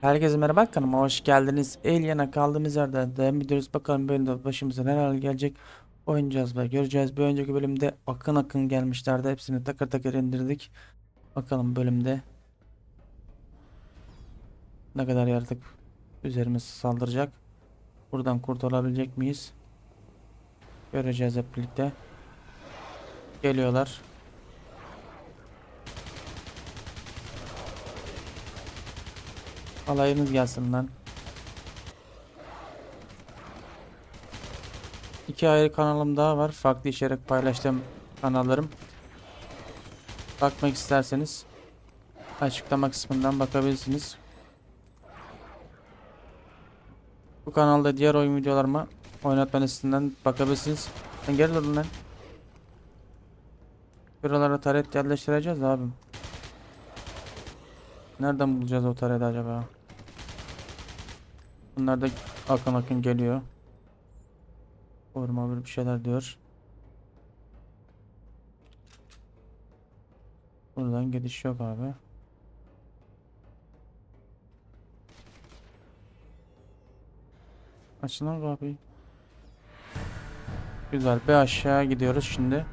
Herkese merhaba kanalıma hoş geldiniz. Alien'a kaldığımız yerden devam ediyoruz. Bakalım bölümde başımıza neler gelecek. Oynayacağız ve göreceğiz. Bir önceki bölümde akın akın gelmişlerdi. Hepsini takır takır indirdik. Bakalım bölümde ne kadar yaratık üzerimize saldıracak. Buradan kurtulabilecek miyiz? Göreceğiz hep birlikte. Geliyorlar. Alayınız gelsin lan. İki ayrı kanalım daha var. Farklı içerik paylaştığım kanallarım. Bakmak isterseniz açıklama kısmından bakabilirsiniz. Bu kanalda diğer oyun videolarıma oynatma listesinden bakabilirsiniz. Sen gel lan lan. Buralara taret yerleştireceğiz abim. Nereden bulacağız o tareti acaba? Bunlar da akın akın geliyor. Koruma bir şeyler diyor. Buradan gidiş yok abi. Açın kapıyı. Güzel. Bir aşağı gidiyoruz şimdi.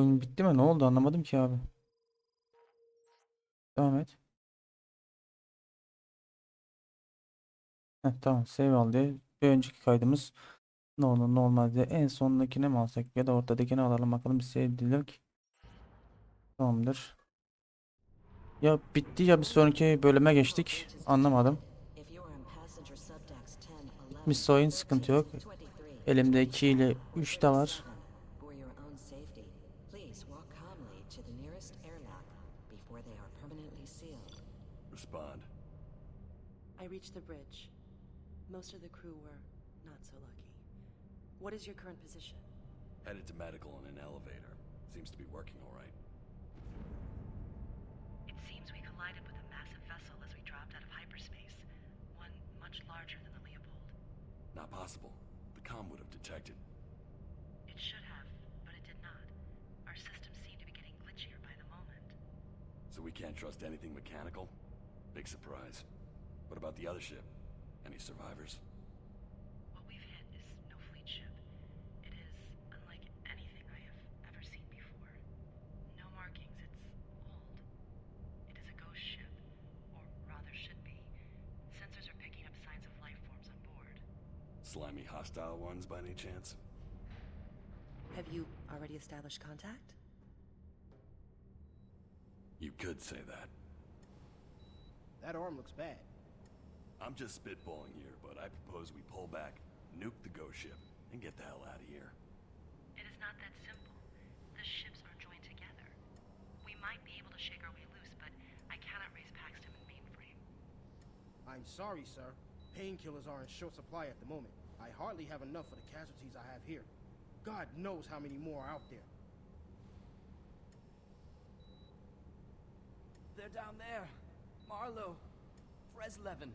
Oyun bitti mi? Ne oldu? Anlamadım ki abi. Devam et. Heh, tamam save al diye. Bir önceki kaydımız ne olur ne olmaz diye. En sondakini mi alsak ya da ortadakini alalım bakalım bir save dedik. Tamamdır. Ya bitti ya bir sonraki bölüme geçtik. Anlamadım. Bitmiş oyun sıkıntı yok. Elimde 2 ile 3 de var. Reached the bridge. Most of the crew were not so lucky. What is your current position? Headed to medical in an elevator. Seems to be working all right. It seems we collided with a massive vessel as we dropped out of hyperspace. One much larger than the Leopold. Not possible. The comm would have detected. It should have, but it did not. Our systems seem to be getting glitchier by the moment. So we can't trust anything mechanical? Big surprise. What about the other ship? Any survivors? What we've hit is no fleet ship. It is unlike anything I have ever seen before. No markings, it's old. It is a ghost ship, or rather should be. Sensors are picking up signs of life forms on board. Slimy hostile ones by any chance? Have you already established contact? You could say that. That arm looks bad. I'm just spitballing here, but I propose we pull back, nuke the ghost ship, and get the hell out of here. It is not that simple. The ships are joined together. We might be able to shake our way loose, but I cannot raise Paxton and mainframe. I'm sorry, sir. Painkillers are in short supply at the moment. I hardly have enough for the casualties I have here. God knows how many more are out there. They're down there. Marlowe. Freslevin.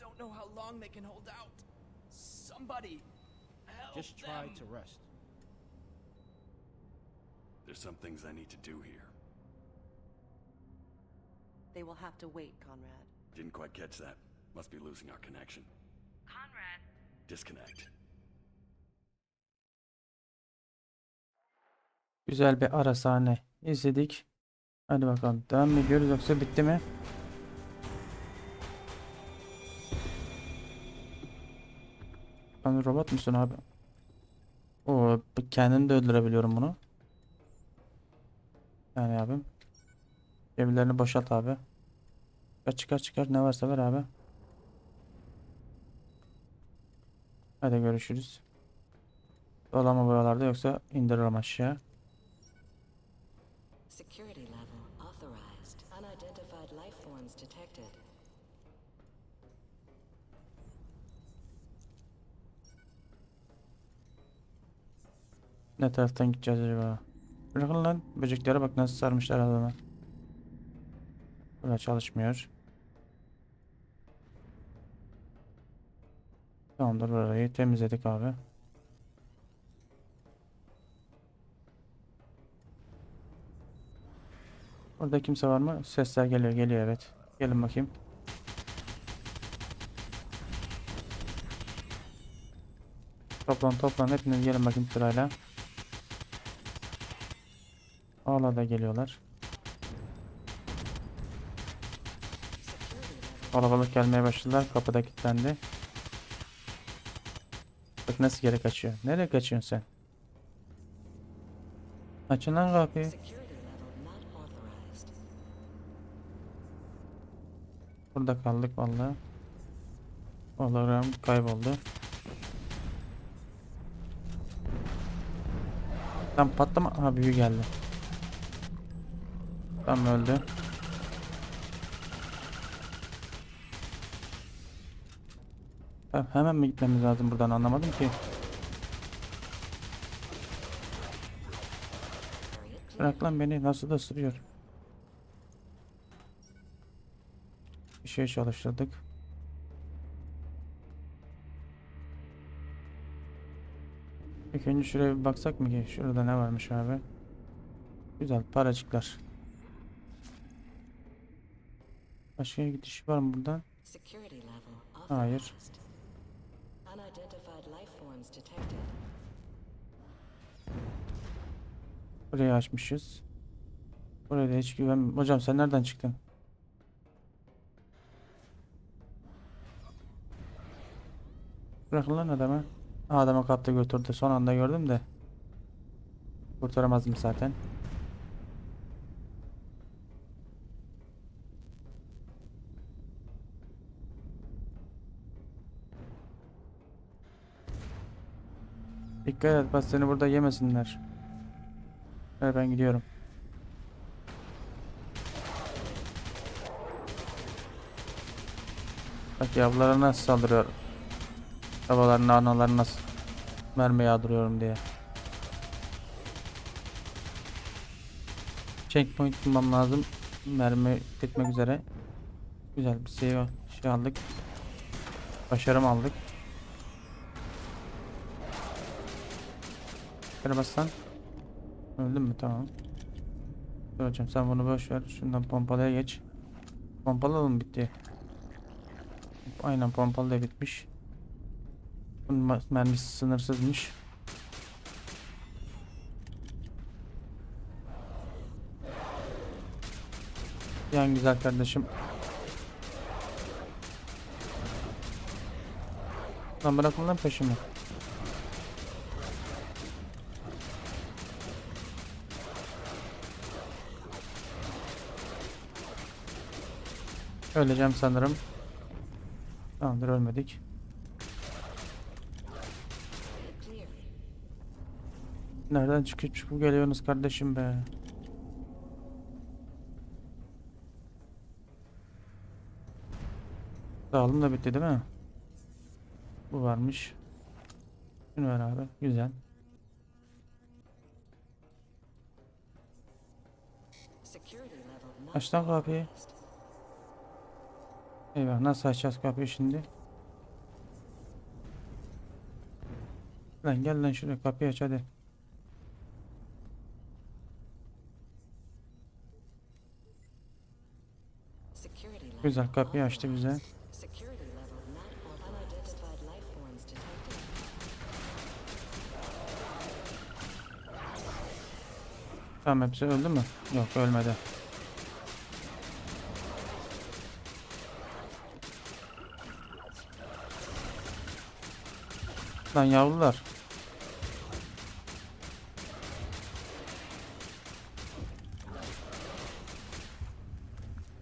Don't know how long they can hold out. Somebody. Help Just try them. to rest. There's some things I need to do here. They will have to wait, Conrad. Didn't quite catch that. Must be losing our connection. Conrad, Disconnect. Güzel bir ara sahne izledik. Hadi bakalım devam mı ediyoruz yoksa bitti mi? Sen robot musun abi? Oo, kendimi de öldürebiliyorum bunu. Yani abim. Gemilerini boşalt abi. Çıkar çıkar çıkar ne varsa ver abi. Hadi görüşürüz. Dolama buralarda yoksa indiririm aşağı. Ne taraftan gideceğiz acaba? Bırakın lan. Böceklere bak nasıl sarmışlar adamı. Burada çalışmıyor. Tamamdır burayı temizledik abi. Burada kimse var mı? Sesler geliyor geliyor evet. Gelin bakayım. Toplan toplan hepiniz gelin bakayım sırayla. Hala da geliyorlar. Kalabalık gelmeye başladılar. Kapıda kilitlendi. Bak nasıl geri kaçıyor. Nereye kaçıyorsun sen? Açın lan kapıyı. Burada kaldık vallahi. Hologram kayboldu. Tam patlama. Aha büyü geldi. Tam öldü. Ha, hemen mi gitmemiz lazım buradan anlamadım ki. Bırak lan beni nasıl da ısırıyor. Bir şey çalıştırdık. İlk önce şuraya bir baksak mı ki? Şurada ne varmış abi? Güzel paracıklar. Başka gidiş var mı buradan? Hayır. Burayı açmışız. Buraya da hiç güven... Hocam sen nereden çıktın? Bırakın lan adamı. Adamı kaptı götürdü. Son anda gördüm de. Kurtaramazdım zaten. Dikkat et bak seni burada yemesinler. Evet ben gidiyorum. Bak yavrulara nasıl saldırıyor. Babalarına analarına nasıl mermi yağdırıyorum diye. Checkpoint bulmam lazım. Mermi bitmek üzere. Güzel bir şey, şey aldık. Başarım aldık. Şöyle bassan. Öldün mü? Tamam. Dur hocam sen bunu boş ver. Şundan pompalaya geç. Pompalı mı bitti? Aynen pompalı da bitmiş. Bunun mermisi sınırsızmış. Yan güzel kardeşim. Lan bırakın lan peşimi. Öleceğim sanırım. Tamamdır ölmedik. Nereden çıkıp çıkıp geliyorsunuz kardeşim be? Dağılım da bitti değil mi? Bu varmış. Şunu ver abi. Güzel. Security level not Aç lan kapıyı. Eyvah nasıl açacağız kapıyı şimdi? Lan gel lan şuraya kapıyı aç hadi. Güzel kapıyı açtı bize. Tamam hepsi öldü mü? Yok ölmedi. Lan yavrular.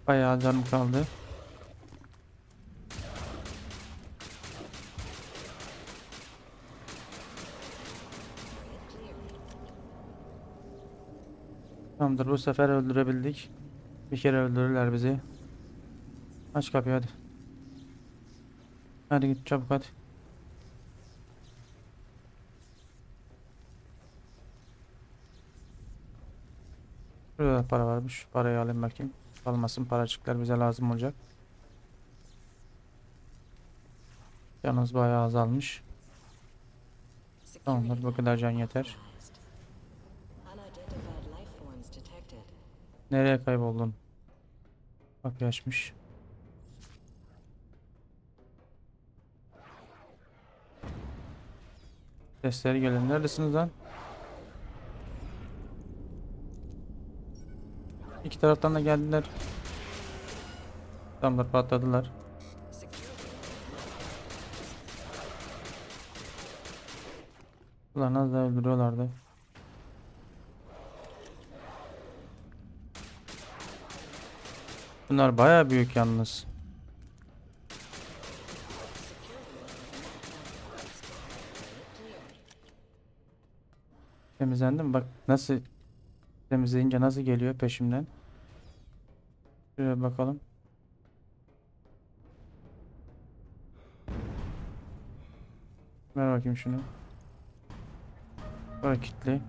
Bayağı canım kaldı. Tamamdır bu sefer öldürebildik. Bir kere öldürürler bizi. Aç kapıyı hadi. Hadi git çabuk hadi. Da para varmış. Parayı alayım bakayım. Kalmasın paracıklar bize lazım olacak. Yalnız bayağı azalmış. Tamamdır bu kadar can yeter. Nereye kayboldun? Bak yaşmış. Sesleri geliyor. Neredesiniz lan? İki taraftan da geldiler. Tamamdır patladılar. Ulan az daha öldürüyorlardı. Bunlar baya büyük yalnız. Temizlendi mi? Bak nasıl temizleyince nasıl geliyor peşimden. Şöyle bakalım. Ver bakayım şunu. Bırak kilitli.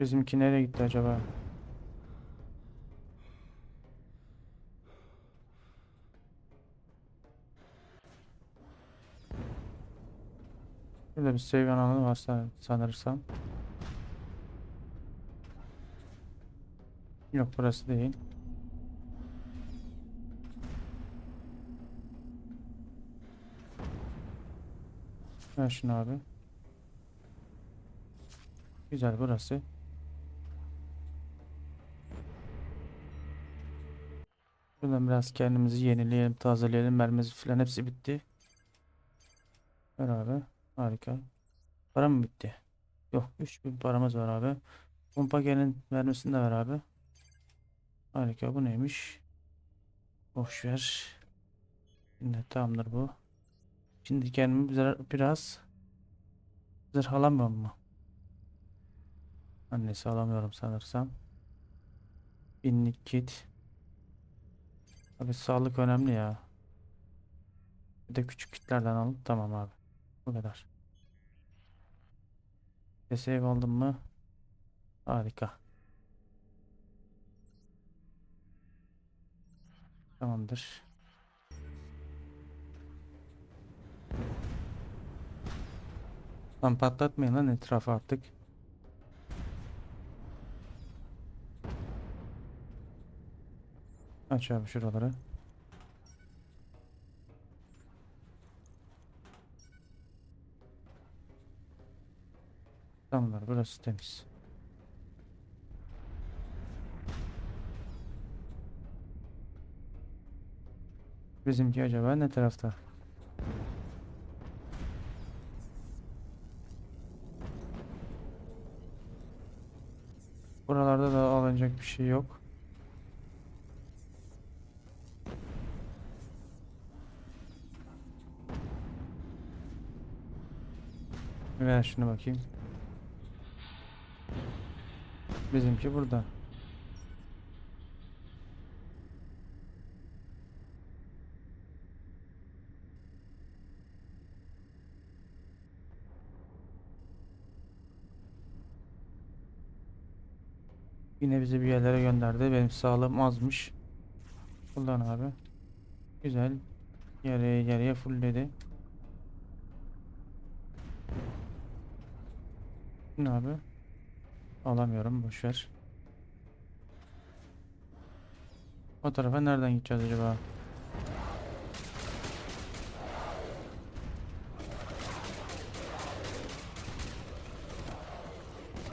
Bizimki nereye gitti acaba? Burada bir save alanı varsa sanırsam. Yok burası değil. Ver şunu abi. Güzel burası. Şuradan biraz kendimizi yenileyelim, tazeleyelim. Mermimiz falan hepsi bitti. Ver abi. Harika. Para mı bitti? Yok. 3000 paramız var abi. Pompa gelin mermisini de ver abi. Harika. Bu neymiş? Boş ver. Şimdi tamamdır bu. Şimdi kendimi biraz, biraz zırh alamıyorum mu? Annesi alamıyorum sanırsam. Binlik kit. Abi sağlık önemli ya. Bir de küçük kitlerden alıp tamam abi. Bu kadar. De Save aldım mı? Harika. Tamamdır. Lan patlatmayın lan etrafı artık. Aç abi şuraları. Tamamdır burası temiz. Bizimki acaba ne tarafta? Buralarda da alınacak bir şey yok. Ver şunu bakayım. Bizimki burada. Yine bizi bir yerlere gönderdi. Benim sağlığım azmış. Kullan abi. Güzel. Yarıya yarıya fullledi. Ne abi? Alamıyorum boşver. O tarafa nereden gideceğiz acaba?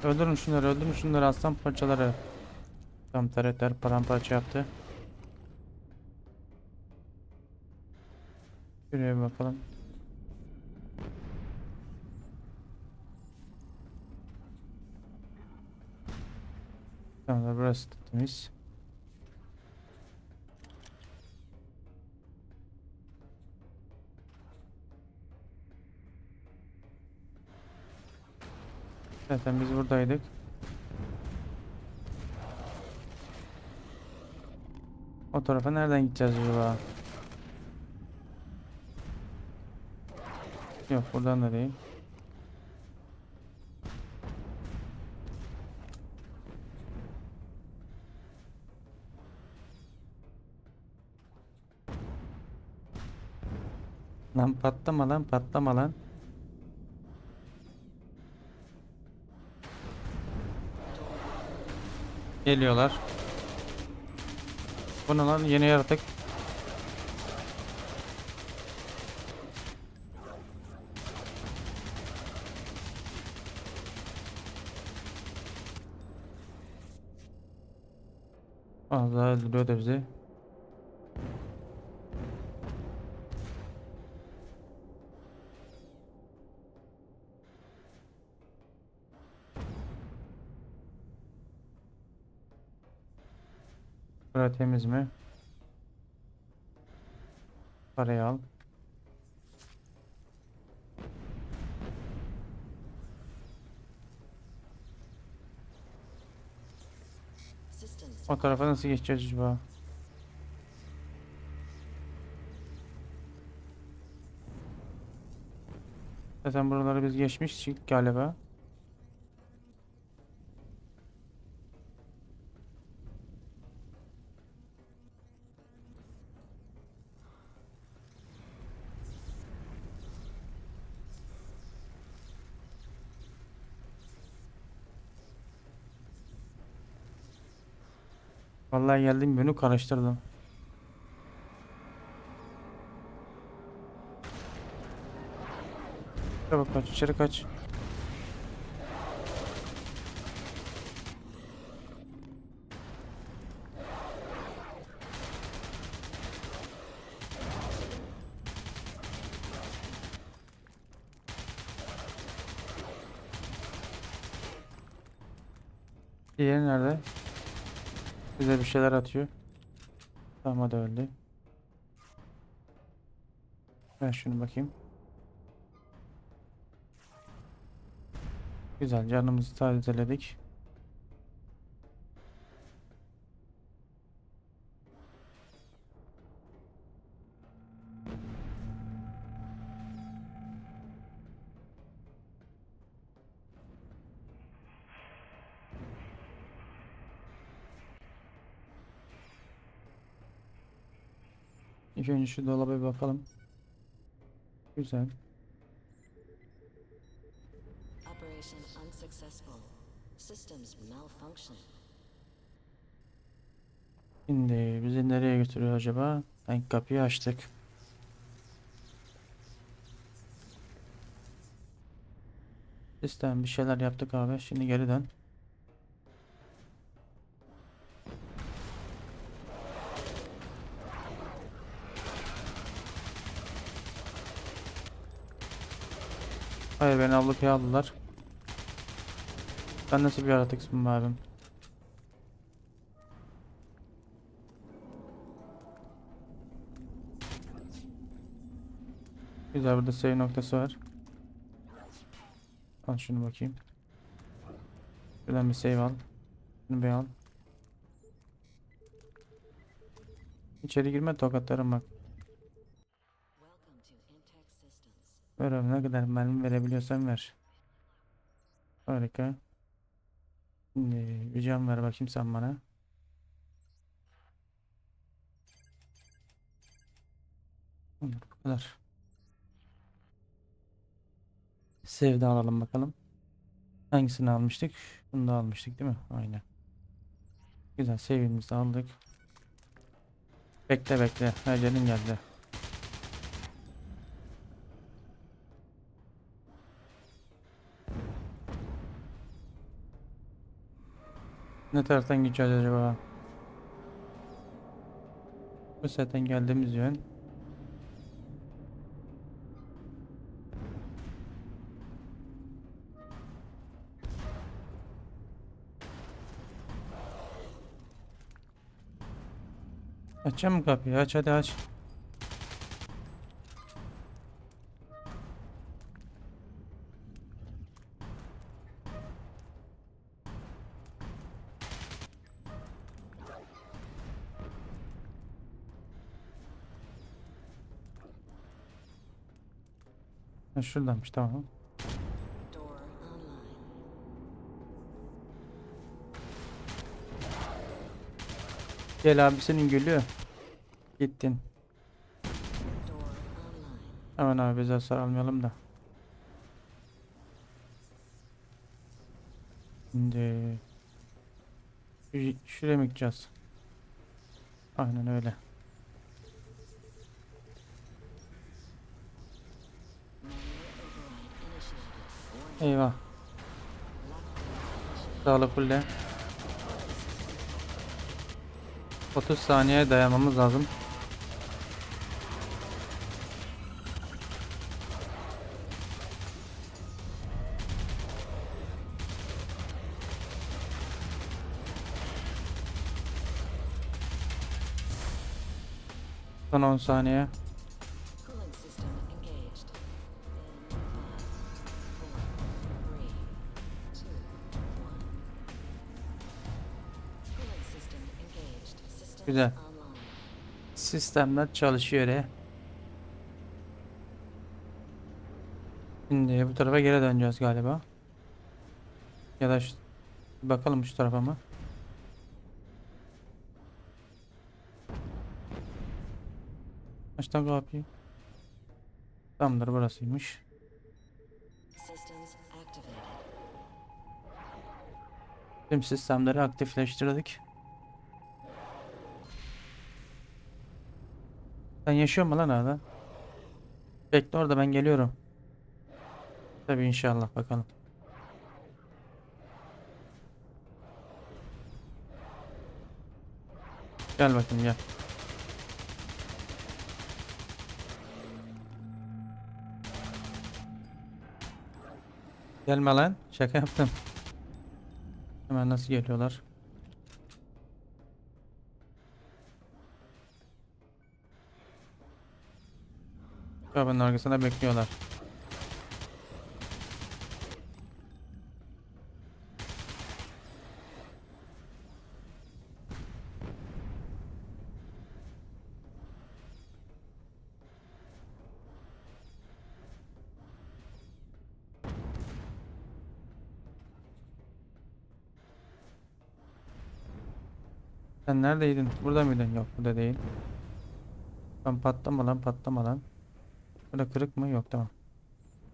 Öldürün şunları, öldürün şunları aslan parçaları. Tam taretler paramparça yaptı. Şuraya bakalım. Tamam burası da temiz. Zaten biz buradaydık. O tarafa nereden gideceğiz acaba? Yok buradan da değil. Lan patlama lan patlama lan. Geliyorlar. Bu ne lan yeni yaratık. Az daha öldürüyor da bizi. Bura temiz mi? Parayı al. O tarafa nasıl geçeceğiz acaba? Zaten buraları biz geçmiştik galiba. Vallahi geldim beni karıştırdım. Çabuk kaç içeri kaç. Diğeri nerede? Bize bir şeyler atıyor. Tamam hadi öldü. Ben şunu bakayım. Güzel canımızı tazeledik. İlk önce şu dolaba bir bakalım. Güzel. operation unsuccessful. Systems malfunction. Şimdi bizi nereye götürüyor acaba? Tank kapıyı açtık. Sistem bir şeyler yaptık abi. Şimdi geri dön. Hayır beni ablukaya aldılar. Ben nasıl bir yaratıksın be abim? Güzel burada save noktası var. Al şunu bakayım. Şuradan bir save al. Şunu bir al. İçeri girme tokatlarım bak. Welcome to Intex Systems. Ver ne kadar mermi verebiliyorsan ver. Harika. Şimdi bir cam ver bakayım sen bana. Olur bu kadar. Save de alalım bakalım. Hangisini almıştık? Bunu da almıştık değil mi? Aynen. Güzel save'imizi aldık. Bekle bekle. Ecelin geldi. Ne taraftan gideceğiz acaba? Bu zaten geldiğimiz yön. Açacağım mı kapıyı? Aç hadi aç. Şuradanmış tamam. Gel abisinin gülü. Gittin. Hemen abi biz hasar almayalım da. Şimdi Şu- şuraya mı gideceğiz? Aynen öyle. Eyvah. Sağlık fulle. 30 saniye dayanmamız lazım. Son 10 saniye. Güzel. Sistemler çalışıyor ya. Şimdi bu tarafa geri döneceğiz galiba. Ya da şu, bakalım şu tarafa mı? Açtan kapıyı. Tamamdır burasıymış. Tüm sistemleri aktifleştirdik. Sen yaşıyor mu lan hala? Bekle orada ben geliyorum. Tabii inşallah bakalım. Gel bakayım gel. Gelme lan. Şaka yaptım. Hemen nasıl geliyorlar? Kapının arkasında bekliyorlar. Sen neredeydin? Burada mıydın? Yok burada değil. Ben patlama lan patlama lan. Burada kırık mı? Yok tamam.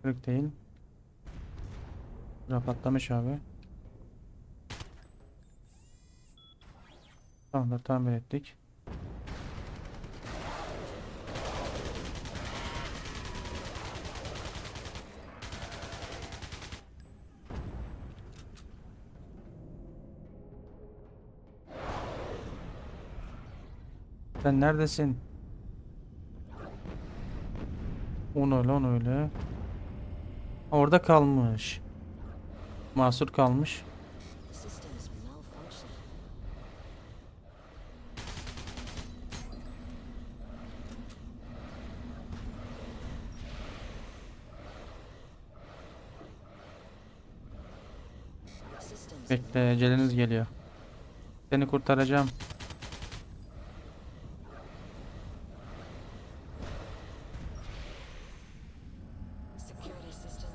Kırık değil. Burada patlamış abi. Tamam da tamir ettik. Sen neredesin? Onu öyle onu öyle. Orada kalmış. Mahsur kalmış. Bekle eceliniz geliyor. Seni kurtaracağım.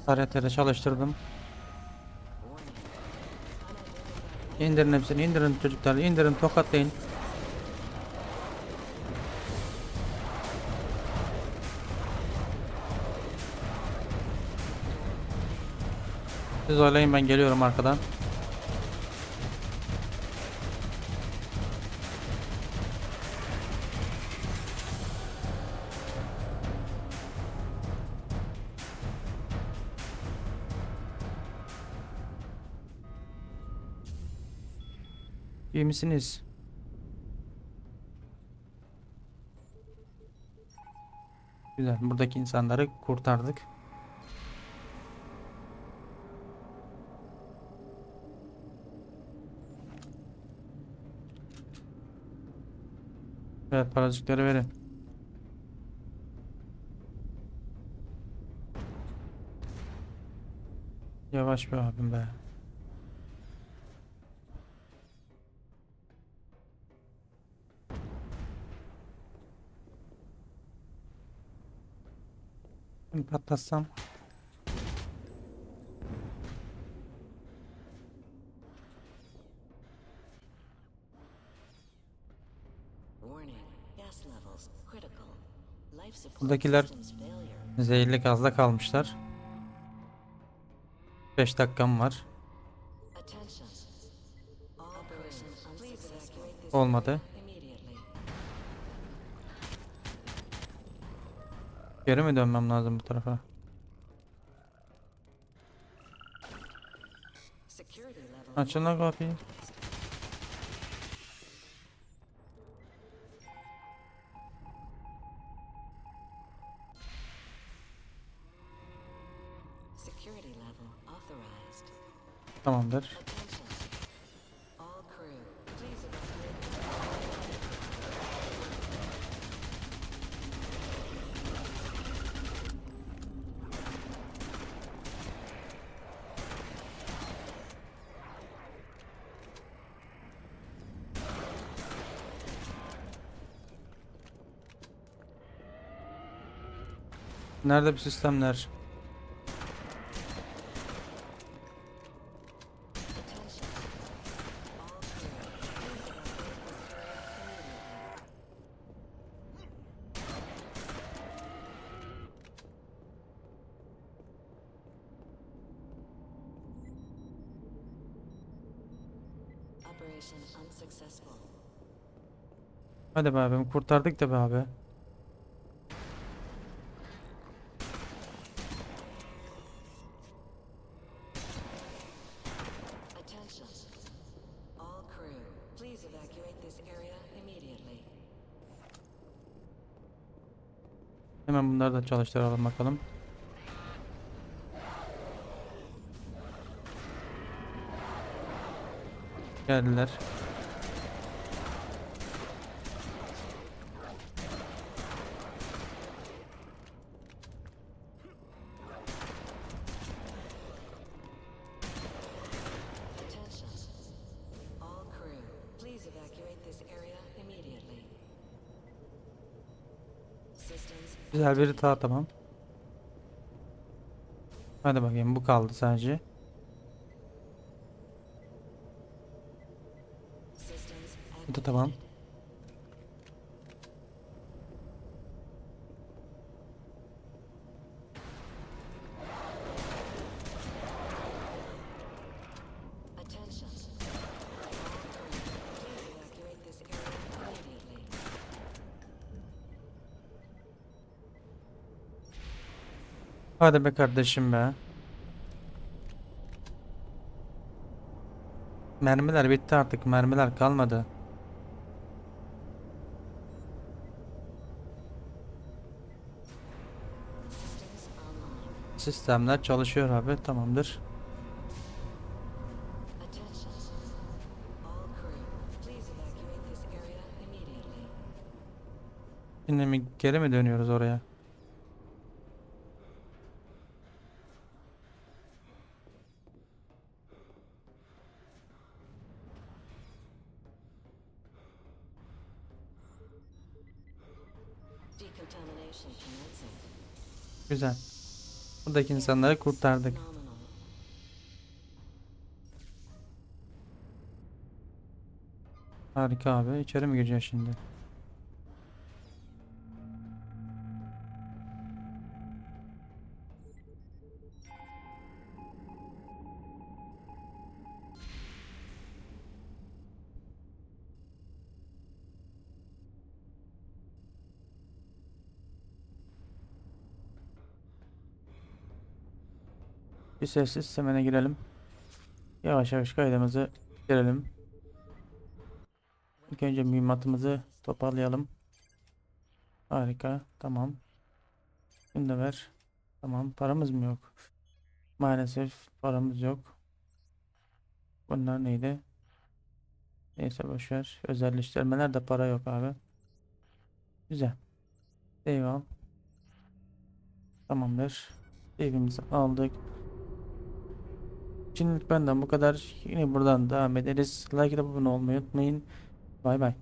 Taretleri çalıştırdım. İndirin hepsini indirin çocuklar indirin tokatlayın. Siz oynayın ben geliyorum arkadan. İyi misiniz? Güzel. Buradaki insanları kurtardık. Evet paracıkları verin. Yavaş be abim be. patlatsam. Buradakiler zehirli gazda kalmışlar. 5 dakikam var. Olmadı. Geri mi dönmem lazım bu tarafa? Açın lan kapıyı. Tamamdır. Nerede bu sistemler? Hadi be abim kurtardık da be abi. Bunları da çalıştıralım bakalım. Geldiler. Güzel biri daha tamam. Hadi bakayım bu kaldı sadece. Bu da tamam. Hadi be kardeşim be. Mermiler bitti artık. Mermiler kalmadı. Sistemler çalışıyor abi. Tamamdır. Şimdi mi geri mi dönüyoruz oraya? Güzel. Buradaki insanları kurtardık. Harika abi. İçeri mi gireceğiz şimdi? Bir sessiz semene girelim. Yavaş yavaş kaydımızı bitirelim. İlk önce mühimmatımızı toparlayalım. Harika. Tamam. Şunu da ver. Tamam. Paramız mı yok? Maalesef paramız yok. Bunlar neydi? Neyse boşver. Özelleştirmelerde para yok abi. Güzel. Eyvallah. Tamamdır. Evimizi aldık. Şimdilik benden bu kadar. Yine buradan devam ederiz. Like da abone olmayı unutmayın. Bay bay.